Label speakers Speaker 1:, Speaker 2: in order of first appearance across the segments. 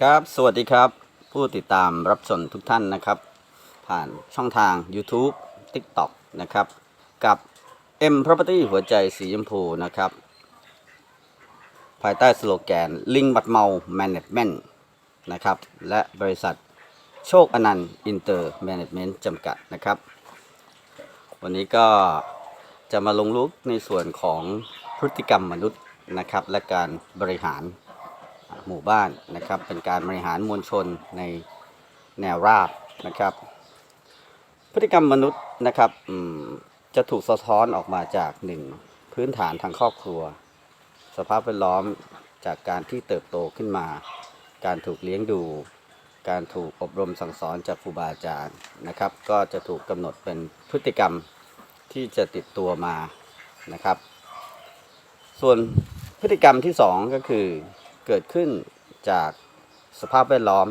Speaker 1: ครับ สวัสดีครับ ผู้ติดตามรับชมทุกท่านนะครับ ผ่านช่องทาง YouTube TikTok นะครับ กับ M Property หัวใจสีชมพูนะครับ ภายใต้สโลแกน ลิงบัดเมา Management นะครับ และบริษัทโชคอนันต์อินเตอร์แมネจเมนต์จำกัดนะครับ วันนี้ก็จะมาลงลึกในส่วนของพฤติกรรมมนุษย์นะครับ และการบริหาร หมู่บ้านนะครับ เป็นการบริหารมวลชนในแนวราบนะครับ พฤติกรรมมนุษย์นะครับจะถูกสะท้อนออกมาจากหนึ่งพื้นฐานทางครอบครัว สภาพแวดล้อมจากการที่เติบโตขึ้นมา การถูกเลี้ยงดู การถูกอบรมสั่งสอนจากครูบาอาจารย์นะครับ ก็จะถูกกำหนดเป็นพฤติกรรมที่จะติดตัวมานะครับ ส่วนพฤติกรรมที่สองก็คือ เกิดขึ้นจากสภาพแวดล้อม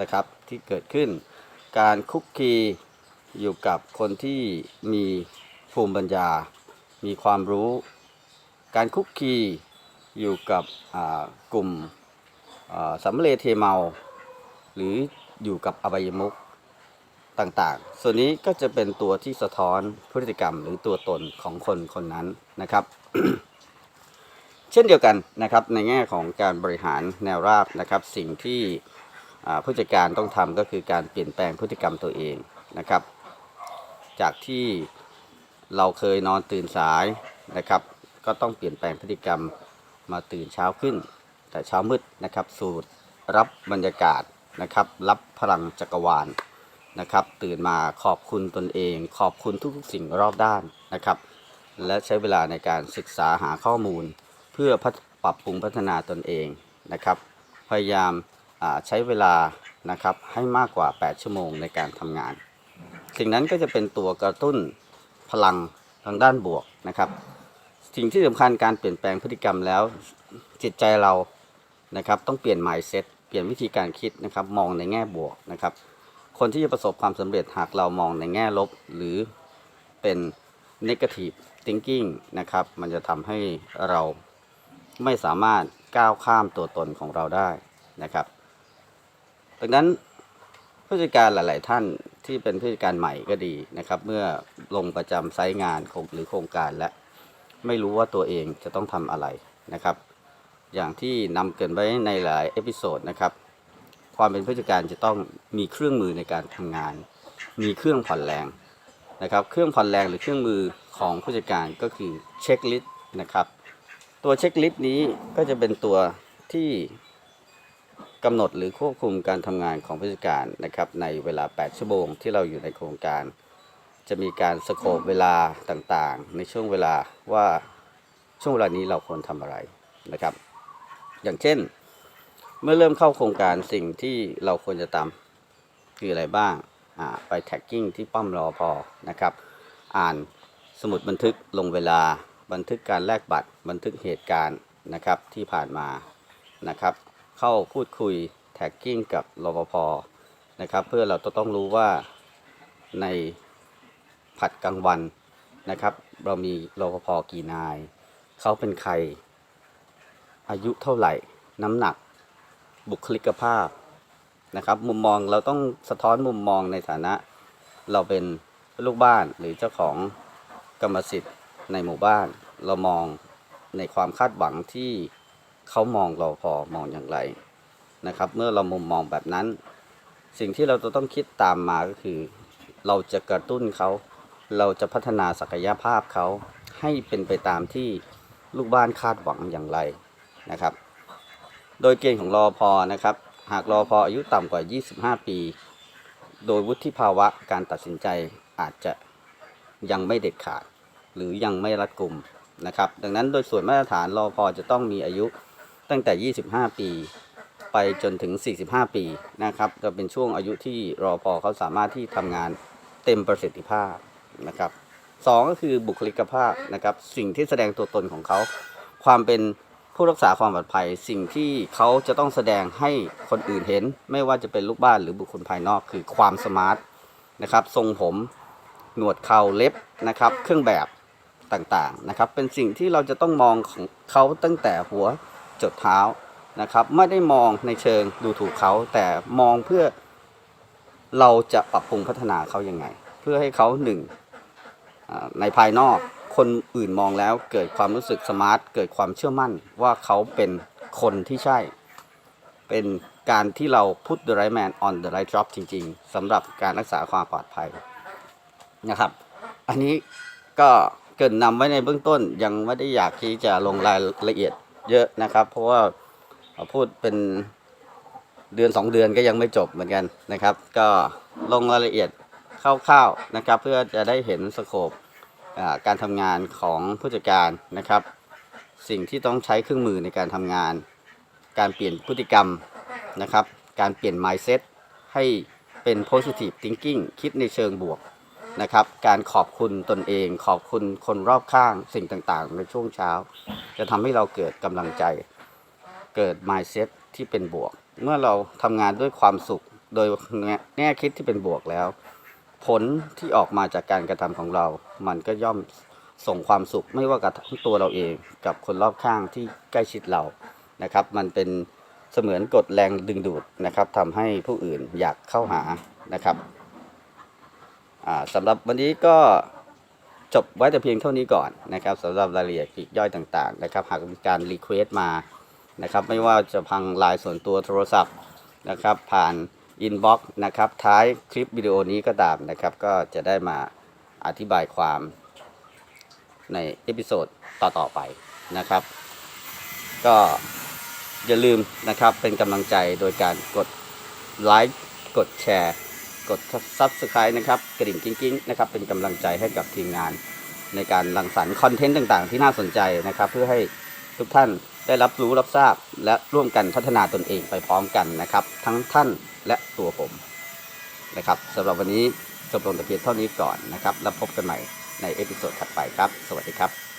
Speaker 1: นะครับที่เกิดขึ้น การคุกคีอยู่กับคนที่มีภูมิปัญญา มีความรู้ การคุกคีอยู่กับกลุ่มสำเร็จเทเมา หรืออยู่กับอบายมุกต่างๆ ส่วนนี้ก็จะเป็นตัวที่สะท้อนพฤติกรรมหรือตัวตนของคนคนนั้นนะครับ เช่นเดียวกันนะครับในแง่ของการบริหารแนวราบนะครับ สิ่งที่ผู้จัดการต้องทำก็คือการเปลี่ยนแปลงพฤติกรรมตัวเองนะครับ จากที่เราเคยนอนตื่นสายนะครับ ก็ต้องเปลี่ยนแปลงพฤติกรรมมาตื่นเช้าขึ้น แต่เช้ามืดนะครับ สูดรับบรรยากาศนะครับ รับพลังจักรวาลนะครับ ตื่นมาขอบคุณตนเอง ขอบคุณทุกๆ สิ่งรอบด้านนะครับ และใช้เวลาในการศึกษาหาข้อมูล เพื่อปรับปรุงพัฒนาตนเองนะครับ พยายามใช้เวลานะครับให้มากกว่า 8 ชั่วโมงในการทำงาน สิ่งนั้นก็จะเป็นตัวกระตุ้นพลังทางด้านบวกนะครับ สิ่งที่สำคัญการเปลี่ยนแปลงพฤติกรรมแล้วจิตใจเรานะครับต้องเปลี่ยน mindset เปลี่ยนวิธีการคิดนะครับมองในแง่บวกนะครับ คนที่จะประสบความสำเร็จหากเรามองในแง่ลบ หรือเป็น negative thinking นะครับมันจะทำให้เรา ไม่สามารถก้าวข้ามตัวตนของเราได้นะครับ ดังนั้นผู้จัดการหลาย ๆ ท่านที่เป็นผู้จัดการใหม่ก็ดีนะครับ เมื่อลงประจำไซต์งานหรือโครงการและไม่รู้ว่าตัวเองจะต้องทำอะไรนะครับ อย่างที่นำเกินไว้ในหลายเอพิโซดนะครับ ความเป็นผู้จัดการจะต้องมีเครื่องมือในการทำงาน มีเครื่องผ่อนแรงนะครับ เครื่องผ่อนแรงหรือเครื่องมือของผู้จัดการก็คือเช็คลิสต์นะครับ ตัวเช็คลิสต์นี้ก็จะเป็นตัวที่กำหนดหรือควบคุมการทำงานของผู้จัดการนะครับ ในเวลา 8 ชั่วโมงที่เราอยู่ในโครงการ จะมีการสโคปเวลาต่างๆ ในช่วงเวลาว่าช่วงเวลานี้เราควรทำอะไรนะครับ อย่างเช่น เมื่อเริ่มเข้าโครงการสิ่งที่เราควรจะทำคืออะไรบ้างอ่าไปแท็กกิ้งที่ป้อมรอพอนะครับ อ่านสมุดบันทึกลงเวลา บันทึกการแลกบัตร บันทึกเหตุการณ์นะครับที่ผ่านมานะครับ เข้าพูดคุยแท็กกิ้งกับรปภนะครับเพื่อเราจะต้องรู้ว่าในผัดกลางวันนะครับ เรามีรปภกี่นาย เขาเป็นใคร อายุเท่าไหร่ น้ำหนัก บุคลิกภาพนะครับ มุมมองเราต้องสะท้อนมุมมองในฐานะ เราเป็นลูกบ้านหรือเจ้าของกรรมสิทธิ์ ในหมู่บ้าน เรามองในความคาดหวังที่เขามองเราพอมองอย่างไรนะครับ เมื่อเรามุมมองแบบนั้น สิ่งที่เราจะต้องคิดตามมาก็คือ เราจะกระตุ้นเขา เราจะพัฒนาศักยภาพเขาให้เป็นไปตามที่ลูกบ้านคาดหวังอย่างไรนะครับ โดยเกณฑ์ของรอพอนะครับ หากรอพออายุต่ำกว่า 25 ปี โดยวุฒิภาวะการตัดสินใจอาจจะยังไม่เด็ดขาด หรือยังไม่รัดกลุ่มนะครับ ดังนั้นโดยส่วนมาตรฐานรอพอจะต้องมีอายุตั้งแต่ 25 ปีไปจนถึง 45 ปีนะครับจะเป็นช่วงอายุที่รอพอเขาสามารถที่ทำงานเต็มประสิทธิภาพนะครับสองก็คือบุคลิกภาพนะครับ สิ่งที่แสดงตัวตนของเขา ความเป็นผู้รักษาความปลอดภัย สิ่งที่เขาจะต้องแสดงให้คนอื่นเห็น ไม่ว่าจะเป็นลูกบ้านหรือบุคคลภายนอกคือความสมาร์ทนะครับ ทรงผม หนวดเข่าเล็บนะครับ เครื่องแบบ ต่างๆนะครับ เป็นสิ่งที่เราจะต้องมองของเขาตั้งแต่หัวจดเท้านะครับ ไม่ได้มองในเชิงดูถูกเขาแต่มองเพื่อเราจะปรับปรุงพัฒนาเขายังไง เพื่อให้เขาหนึ่งในภายนอกคนอื่นมองแล้วเกิดความรู้สึกสมาร์ทเกิดความเชื่อมั่นว่าเขาเป็นคนที่ใช่ เป็นการที่เรา put the right man on the right job จริง ๆสำหรับการรักษาความปลอดภัยนะครับ อันนี้ก็ เกรินนำไว้ในเบื้องต้นยังไม่ได้อยากที่จะลงรายละเอียดเยอะนะครับ เพราะว่าพูดเป็นเดือนสองเดือนก็ยังไม่จบเหมือนกันนะครับ ก็ลงรายละเอียดคร่าวๆนะครับ เพื่อจะได้เห็นสโคปการทำงานของผู้จัดการนะครับ สิ่งที่ต้องใช้เครื่องมือในการทำงาน การเปลี่ยนพฤติกรรมนะครับ การเปลี่ยน mindset ให้เป็น positive thinking คิดในเชิงบวก นะครับ การขอบคุณตนเอง ขอบคุณคนรอบข้างสิ่งต่างๆ ในช่วงเช้า จะทำให้เราเกิดกำลังใจ เกิด mindset ที่เป็นบวก เมื่อเราทำงานด้วยความสุข โดยแง่คิดที่เป็นบวกแล้ว ผลที่ออกมาจากการกระทำของเรา มันก็ย่อมส่งความสุขไม่ว่ากับทั้งตัวเราเองกับคนรอบข้างที่ใกล้ชิดเรานะครับ มันเป็นเสมือนกฎแรงดึงดูดนะครับทำให้ผู้อื่นอยากเข้าหานะครับ สำหรับวันนี้ก็จบไว้แต่เพียงเท่านี้ก่อนนะครับสำหรับรายละเอียดปีกย่อยต่างๆนะครับ หากมีการรีเควสต์มานะครับไม่ว่าจะพังไลน์ส่วนตัวโทรศัพท์นะครับ ผ่านอินบ็อกซ์นะครับท้ายคลิปวิดีโอนี้ก็ตามนะครับ ก็จะได้มาอธิบายความในเอพิโซดต่อๆไปนะครับ ก็อย่าลืมนะครับเป็นกำลังใจโดยการกดไลค์กดแชร์ กด Subscribe นะครับ กระดิ่งกิ้งๆนะครับ เป็นกำลังใจให้กับทีมงาน ในการรังสรรค์คอนเทนต์ต่างๆ ที่น่าสนใจนะครับ เพื่อให้ทุกท่านได้รับรู้รับทราบ และร่วมกันพัฒนาตนเองไปพร้อมกันนะครับ ทั้งท่านและตัวผมนะครับสำหรับวันนี้จบลงแต่เพียงเท่านี้ก่อนนะครับ แล้วพบกันใหม่ในเอพิโซดถัดไปครับ สวัสดีครับ